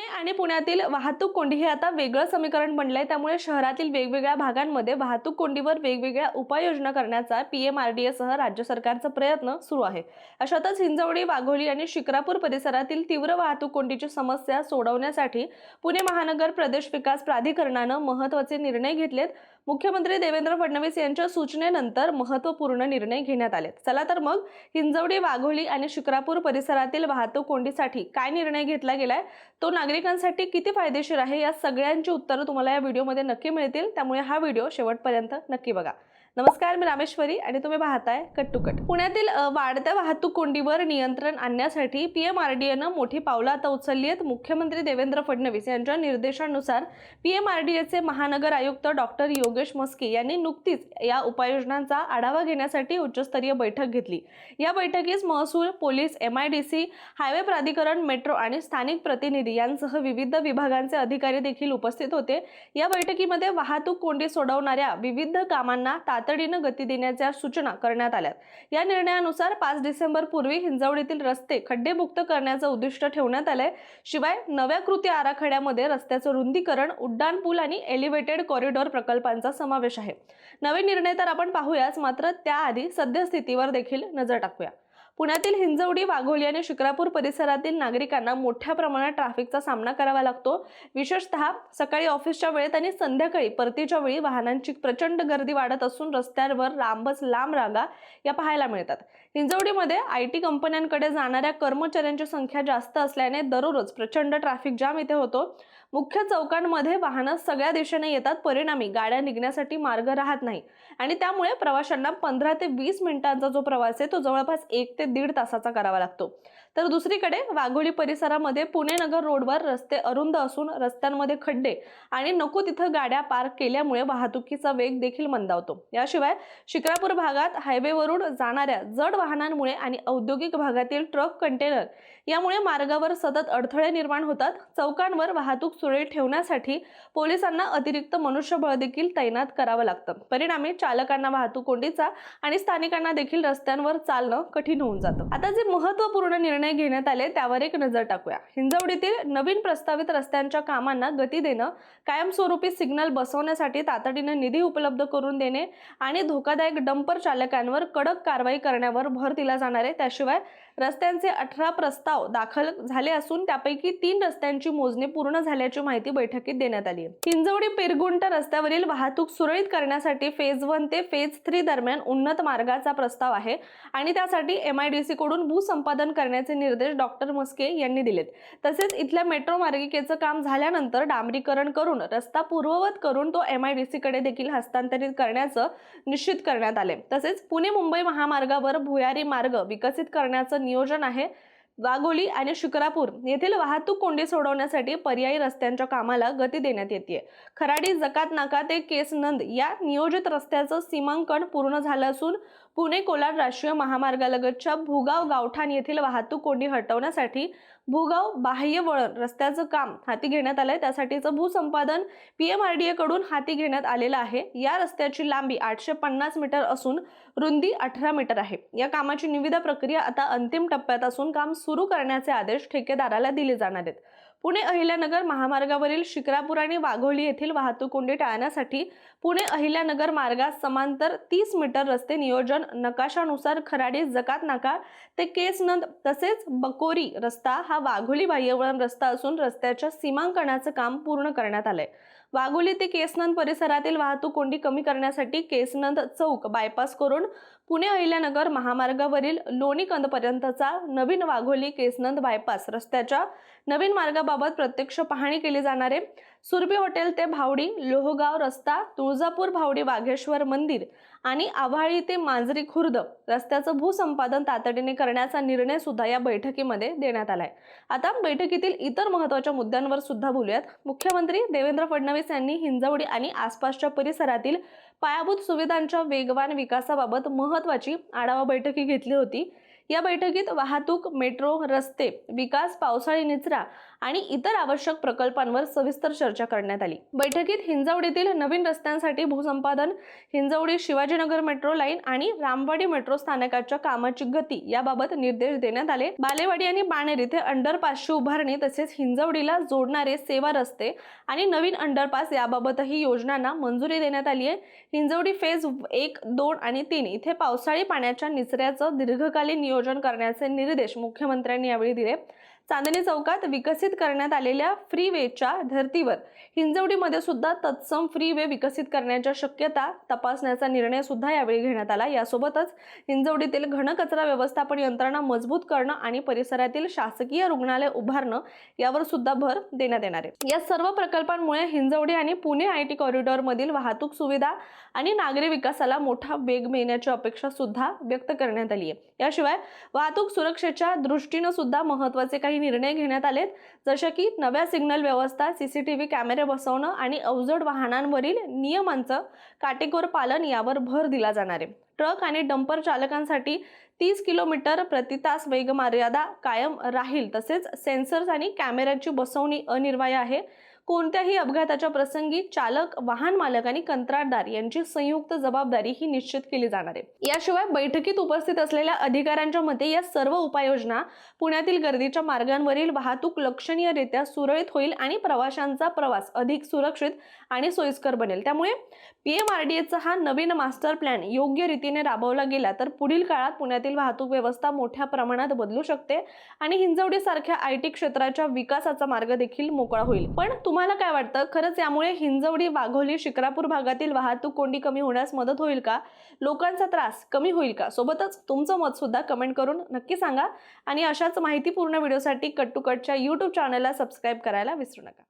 पुणे आणि पुण्यातील वाहतूक कोंडी हे आता वेगळं समीकरण बनलंय. त्यामुळे शहरातील वेगवेगळ्या भागांमध्ये वाहतूक कोंडीवर वेगवेगळ्या उपाययोजना करण्याचा पी एम आर डी एसह राज्य सरकारचा प्रयत्न सुरू आहे. अशातच हिंजवडी वाघोली आणि शिक्रापूर परिसरातील तीव्र वाहतूक कोंडीची समस्या सोडवण्यासाठी पुणे महानगर प्रदेश विकास प्राधिकरणानं महत्त्वाचे निर्णय घेतलेत. मुख्यमंत्री देवेंद्र फडणवीस यांच्या सूचनेनंतर महत्त्वपूर्ण निर्णय घेण्यात आलेत. चला तर मग हिंजवडी वाघोली आणि शिक्रापूर परिसरातील वाहतूक कोंडीसाठी काय निर्णय घेतला गेलाय? तो नागरिकांसाठी किती फायदेशीर आहे? या सगळ्यांची उत्तरं तुम्हाला या व्हिडिओमध्ये नक्की मिळतील. त्यामुळे हा व्हिडिओ शेवटपर्यंत नक्की बघा. नमस्कार मी रामेश्वरी आणि तुम्ही पाहताय कट टू कट. पुण्यातील वाढत्या वाहतूक कोंडीवर नियंत्रण आणण्यासाठी पी एम आर डी एनं मोठी पावलं आता उचलली आहेत. मुख्यमंत्री देवेंद्र फडणवीस यांच्या निर्देशानुसार पी एम आर डी एचे महानगर आयुक्त डॉक्टर योगेश मस्के यांनी नुकतीच या उपाययोजनांचा आढावा घेण्यासाठी उच्चस्तरीय बैठक घेतली. या बैठकीस महसूल police M I D C highway प्राधिकरण मेट्रो आणि स्थानिक प्रतिनिधी यांसह विविध विभागांचे अधिकारी देखील उपस्थित होते. या बैठकीमध्ये वाहतूक कोंडी सोडवणाऱ्या विविध कामांना तातडीनं गती देण्याच्या सूचना करण्यात आल्या या निर्णयानुसार पाच डिसेंबर पूर्वी हिंजवडीतील रस्ते खड्डेमुक्त करण्याचं उद्दिष्ट ठेवण्यात आलंय. शिवाय नव्या कृती आराखड्यामध्ये रस्त्याचं रुंदीकरण उड्डाण पूल आणि एलिव्हेटेड कॉरिडॉर प्रकल्पांचा समावेश आहे. नवे निर्णय तर आपण पाहूयाच मात्र त्याआधी सद्यस्थितीवर देखील नजर टाकूया. पुण्यातील हिंजवडी वाघोली आणि शिक्रापूर परिसरातील नागरिकांना मोठ्या प्रमाणात ट्रॅफिकचा सामना करावा लागतो. विशेषतः सकाळी ऑफिसच्या वेळेत आणि संध्याकाळी परतीच्या वेळी वाहनांची प्रचंड गर्दी वाढत असून रस्त्यांवर लांबच लांब रांगा या पाहायला मिळतात. हिंजवडीमध्ये आय टी कंपन्यांकडे जाणाऱ्या कर्मचाऱ्यांची संख्या जास्त असल्याने दररोज प्रचंड ट्रॅफिक जाम इथे होतो. मुख्य चौकांमध्ये वाहनं सगळ्या दिशेने येतात. परिणामी गाड्या निघण्यासाठी मार्ग राहत नाही. आणि त्यामुळे प्रवाशांना पंधरा ते वीस मिनिटांचा जो प्रवास आहे तो जवळपास एक ते दीड तासाचा करावा लागतो. तर दुसरीकडे वाघोली परिसरामध्ये पुणे नगर रोडवर रस्ते अरुंद असून रस्त्यांमध्ये खड्डे आणि नको तिथं गाड्या पार्क केल्यामुळे वाहतुकीचा वेग देखील मंदावतो. याशिवाय शिक्रापूर भागात हायवेवरून जाणाऱ्या जड वाहनांमुळे आणि औद्योगिक भागातील ट्रक कंटेनर यामुळे मार्गावर सतत अडथळे निर्माण होतात. चौकांवर वाहतूक सुरळीत ठेवण्यासाठी पोलिसांना अतिरिक्त मनुष्यबळ देखील तैनात करावं लागतं. परिणामी चालकांना वाहतूक कोंडीचा आणि स्थानिकांना देखील रस्त्यांवर चालणं कठीण होऊन जातं. आता जे महत्त्वपूर्ण निर्णय घेण्यात आले त्यावर एक नजर टाकूया. हिंजवडीतील नवीन प्रस्तावित रस्त्यांच्या कामांना गती देणं कायमस्वरूपी सिग्नल बसवण्यासाठी तातडीनं निधी उपलब्ध करून देणे आणि धोकादायक डंपर चालकांवर कडक कारवाई करण्यावर भर दिला जाणार आहे. त्याशिवाय रस्त्यांचे अठरा प्रस्ताव दाखल झाले असून त्यापैकी तीन रस्त्यांची मोजणी पूर्ण झाल्याची माहिती बैठकीत देण्यात आली आहे. हिंजवडी पेरगुंट रस्त्यावरील वाहतूक सुरळीत करण्यासाठी फेज वन ते फेज थ्री दरम्यान उन्नत मार्गाचा प्रस्ताव आहे आणि त्यासाठी एम आय डी सी कडून भूसंपादन करण्याचे निर्देश डॉक्टर मस्के यांनी दिलेत. तसेच इथल्या मेट्रो मार्गिकेचं काम झाल्यानंतर डांबरीकरण करून रस्ता पूर्ववत करून तो एम आय डी सी कडे देखील हस्तांतरित करण्याचं निश्चित करण्यात आले तसेच पुणे मुंबई महामार्गावर भुयारी मार्ग विकसित करण्याचं नियोजन आहे. वाघोली आणि शुक्रापूर येथील वाहतूक कोंडी सोडवण्यासाठी पर्यायी रस्त्यांच्या कामाला गती देण्यात येते खराडी जकात नाका ते केसनंद या नियोजित रस्त्याचं सीमांकन पूर्ण झालं असून पुणे कोलाड राष्ट्रीय महामार्गालगतच्या भुगाव गावठाण येथील वाहतूक कोंडी हटवण्यासाठी भूगाव बाह्य वळण रस्त्याचं काम हाती घेण्यात आलंय. त्यासाठीचं भूसंपादन पीएमआरडीए कडून हाती घेण्यात आलेलं आहे. या रस्त्याची लांबी आठशे पन्नास मीटर असून रुंदी अठरा मीटर आहे. या कामाची निविदा प्रक्रिया आता अंतिम टप्प्यात असून काम सुरू करण्याचे आदेश ठेकेदाराला दिले जाणार आहेत. पुणे अहिल्यानगर महामार्गावरील शिक्रापूर आणि वाघोली येथील वाहतूक कोंडी टाळण्यासाठी पुणे अहिल्यानगर मार्गास समांतर तीस मीटर रस्ते नियोजन नकाशानुसार खराडी जकात नाका ते केसनंद तसेच बकोरी रस्ता हा वाघोली बाह्यवळण रस्ता असून रस्त्याच्या सीमांकनाचं काम पूर्ण करण्यात आलंय. वाघोली ते केसनंद परिसरातील वाहतूक कोंडी कमी करण्यासाठी केसनंद चौक बायपास करून पुणे अहिल्यानगर महामार्गावरील लोणीकंदपर्यंतचा नवीन वाघोली केसनंद बायपास रस्त्याच्या नवीन मार्गाबाबत प्रत्यक्ष पाहणी केली जाणार आहे. सुरभी हॉटेल ते भावडी लोहगाव रस्ता तुळजापूर भावडी वाघेश्वर मंदिर आणि आव्हाळी ते मांजरी खुर्द रस्त्याचं भूसंपादन तातडीने करण्याचा निर्णय सुद्धा या बैठकीमध्ये देण्यात आलाय. आता बैठकीतील इतर महत्त्वाच्या मुद्द्यांवर सुद्धा बोलूयात. मुख्यमंत्री देवेंद्र फडणवीस यांनी हिंजवडी आणि आसपासच्या परिसरातील पायाभूत सुविधांच्या वेगवान विकासाबाबत महत्वाची आढावा बैठकी घेतली होती. या बैठकीत वाहतूक मेट्रो रस्ते विकास पावसाळी निचरा आणि इतर आवश्यक प्रकल्पांवर सविस्तर चर्चा करण्यात आली. बैठकीत हिंजवडीतील नवीन रस्त्यांसाठी भूसंपादन हिंजवडी शिवाजीनगर मेट्रो लाईन आणि रामवाडी मेट्रो स्थानकाच्या कामाची गती याबाबत निर्देश देण्यात आले. बालेवाडी आणि बाणेर इथे अंडरपासची उभारणी तसेच हिंजवडीला जोडणारे सेवा रस्ते आणि नवीन अंडरपास याबाबतही योजनांना मंजुरी देण्यात आली आहे. हिंजवडी फेज एक दोन आणि तीन इथे पावसाळी पाण्याच्या निचऱ्याचं दीर्घकालीन नियोजन करण्याचे निर्देश मुख्यमंत्र्यांनी यावेळी दिले. चांदणी चौकात विकसित करण्यात आलेल्या फ्रीवेच्या धर्तीवर हिंजवडीमध्ये सुद्धा तत्सम फ्रीवे विकसित करण्याच्या शक्यता तपासण्याचा निर्णय सुद्धा यावेळी घेण्यात आला. यासोबतच हिंजवडीतील घनकचरा व्यवस्थापन यंत्रणा मजबूत करणं आणि परिसरातील शासकीय रुग्णालय उभारणं यावर सुद्धा भर देण्यात येणार आहे. या सर्व प्रकल्पांमुळे हिंजवडी आणि पुणे आय टी कॉरिडॉरमधील वाहतूक सुविधा आणि नागरी विकासाला मोठा वेग मिळण्याची अपेक्षा सुद्धा व्यक्त करण्यात आली आहे. याशिवाय वाहतूक सुरक्षेच्या दृष्टीनं सुद्धा महत्त्वाचे काही निर्णय घेण्यात आलेत. जसे की नव्या सिग्नल व्यवस्था सीसीटीव्ही कॅमेरे बसवणं आणि अवजड वाहनांवरील नियमांचं काटेकोर पालन यावर भर दिला जाणार आहे. ट्रक आणि डंपर चालकांसाठी तीस किलोमीटर प्रति तास वेगमर्यादा कायम राहील. तसेच सेन्सर्स आणि कॅमेऱ्याची बसवणी अनिर्वाय आहे. कोणत्याही अपघाताच्या प्रसंगी चालक वाहन मालक आणि कंत्राटदार यांची संयुक्त जबाबदारी ही निश्चित केली जाणार आहे. याशिवाय बैठकीत उपस्थित असलेल्या अधिकाऱ्यांच्या मते या सर्व उपाययोजना पुण्यातील गर्दीच्या मार्गांवरील वाहतूक लक्षणीयरित्या सुरळीत होईल आणि प्रवाशांचा प्रवास अधिक सुरक्षित आणि सोयीस्कर बनेल. त्यामुळे पी एम आर डी एचा हा नवीन मास्टर प्लॅन योग्य रीतीने राबवला गेला तर पुढील काळात पुण्यातील वाहतूक व्यवस्था मोठ्या प्रमाणात बदलू शकते आणि हिंजवडीसारख्या आय टी क्षेत्राच्या विकासाचा मार्ग देखील मोकळा होईल. पण तुम्हाला तुम्हाला काय वाटतं? खरंच यामुळे हिंजवडी वाघोली शिक्रापूर भागातील वाहतूक कोंडी कमी होण्यास मदत होईल का? लोकांचा त्रास कमी होईल का? सोबतच तुमचं मत सुद्धा कमेंट करून नक्की सांगा. आणि अशाच माहितीपूर्ण व्हिडिओसाठी कट टू कटच्या यूट्यूब चॅनलला सबस्क्राईब करायला विसरू नका.